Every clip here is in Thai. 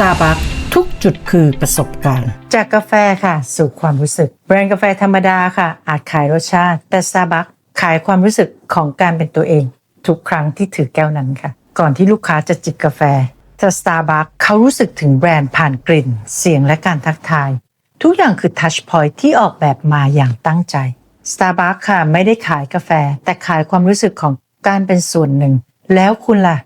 Starbucks ทุกจุดคือประสบการณ์ จากกาแฟค่ะ สู่ความรู้สึก แบรนด์กาแฟธรรมดาค่ะ อาจขายรสชาติ แต่ Starbucks ขายความรู้สึกของการเป็นตัวเอง ทุกครั้งที่ถือแก้วนั้นค่ะ ก่อนที่ลูกค้าจะจิบกาแฟแต่ Starbucks เขารู้สึกถึงแบรนด์ผ่านกลิ่น เสียงและการทักทาย ทุกอย่างคือ Touch Point ที่ออกแบบมาอย่างตั้งใจ Starbucks ค่ะไม่ได้ขายกาแฟ แต่ขายความรู้สึกของการเป็นส่วนหนึ่ง แล้วคุณล่ะ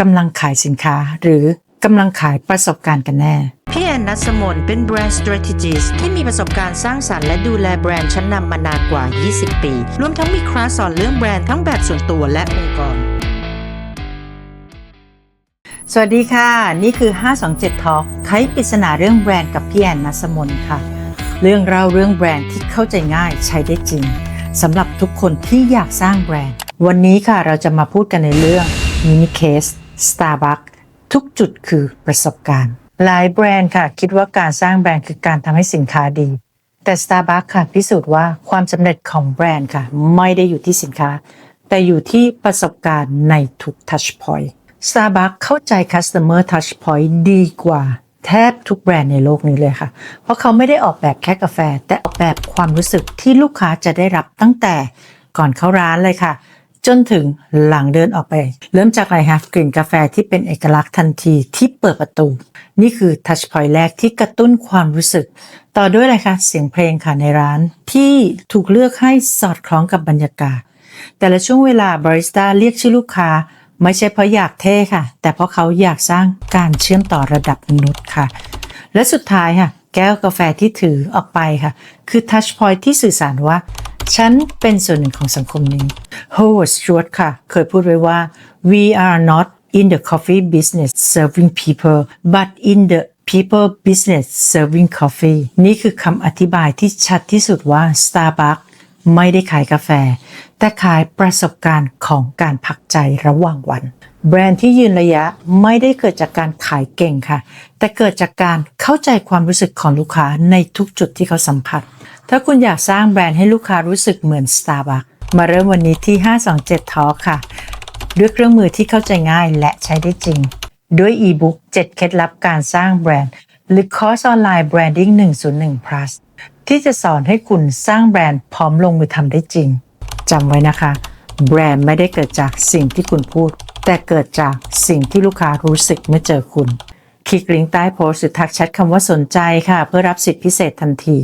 กำลังขายสินค้าหรือ กำลังขายประสบการณ์กันแน่ พี่แอนนัสมนเป็นแบรนด์ strategist ที่มีประสบการณ์สร้างสรรค์และดูแลแบรนด์ชั้นนำมานานกว่า 20 ปี รวมทั้งมีคลาสสอนเรื่องแบรนด์ทั้งแบบส่วนตัวและองค์กร สวัสดีค่ะ นี่คือ 527 Talk ไขปริศนาเรื่องแบรนด์กับพี่แอนนัสมนค่ะ เรื่องเล่าเรื่องแบรนด์ที่เข้าใจง่ายใช้ได้จริงสำหรับทุกคนที่อยากสร้างแบรนด์ วันนี้ค่ะเราจะมาพูดกันในเรื่องมินิเคส Starbucks ทุกจุดคือประสบการณ์ หลายแบรนด์ค่ะ คิดว่าการสร้างแบรนด์คือการทำให้สินค้าดี แต่ Starbucks ค่ะ พิสูจน์ว่าความสำเร็จของแบรนด์ค่ะ ไม่ได้อยู่ที่สินค้า แต่อยู่ที่ประสบการณ์ในทุก touch point Starbucks เข้าใจ customer touch point ดีกว่าแทบทุกแบรนด์ในโลกนี้เลยค่ะ เพราะเขาไม่ได้ออกแบบแค่กาแฟ แต่ออกแบบความรู้สึกที่ลูกค้าจะได้รับตั้งแต่ก่อนเข้าร้านเลยค่ะ จนถึงหลังเดินออกไป เริ่มจากอะไรคะกลิ่นกาแฟที่เป็นเอกลักษณ์ทันทีที่เปิดประตู นี่คือ touch point แรกที่กระตุ้นความรู้สึก ต่อด้วยอะไรคะเสียงเพลงค่ะในร้าน ที่ถูกเลือกให้สอดคล้องกับบรรยากาศ แต่ละช่วงเวลาบาริสต้าเรียกชื่อลูกค้าไม่ใช่เพราะอยากเท่ค่ะ แต่เพราะเขาอยากสร้างการเชื่อมต่อระดับมนุษย์ค่ะ และสุดท้ายค่ะ แก้วกาแฟที่ถือออกไปค่ะ คือ touch point ที่สื่อสารว่า ฉันเป็นส่วนหนึ่งของสังคมนี้ Howard Stewart ค่ะ เคยพูดไว้ว่า we are not in the coffee business serving people but in the people business serving coffee นี่คือคำอธิบายที่ชัดที่สุดว่า Starbucks ไม่ได้ขายกาแฟ แต่ขายประสบการณ์ของการพักใจระหว่างวัน แบรนด์ที่ยืนระยะไม่ได้เกิดจากการขายเก่งค่ะ แต่เกิดจากการเข้าใจความรู้สึกของลูกค้าในทุกจุดที่เขาสัมผัส ถ้าคุณอยากสร้างแบรนด์ให้ลูกค้ารู้สึกเหมือน Starbucks มาเริ่มวันนี้ที่ 527 Talk ค่ะ ด้วยเครื่องมือที่เข้าใจง่ายและใช้ได้จริง ด้วยอีบุ๊ก7เคล็ดลับการสร้างแบรนด์ หรือคอร์สออนไลน์ Branding 101 plus ที่จะสอนให้คุณสร้างแบรนด์พร้อมลงมือทำได้จริงจำไว้นะคะ แบรนด์ไม่ได้เกิดจากสิ่งที่คุณพูด แต่เกิดจากสิ่งที่ลูกค้ารู้สึกเมื่อเจอคุณ คลิกลิงก์ใต้โพสต์หรือทักแชทคำว่าสนใจค่ะ เพื่อรับสิทธิพิเศษทันที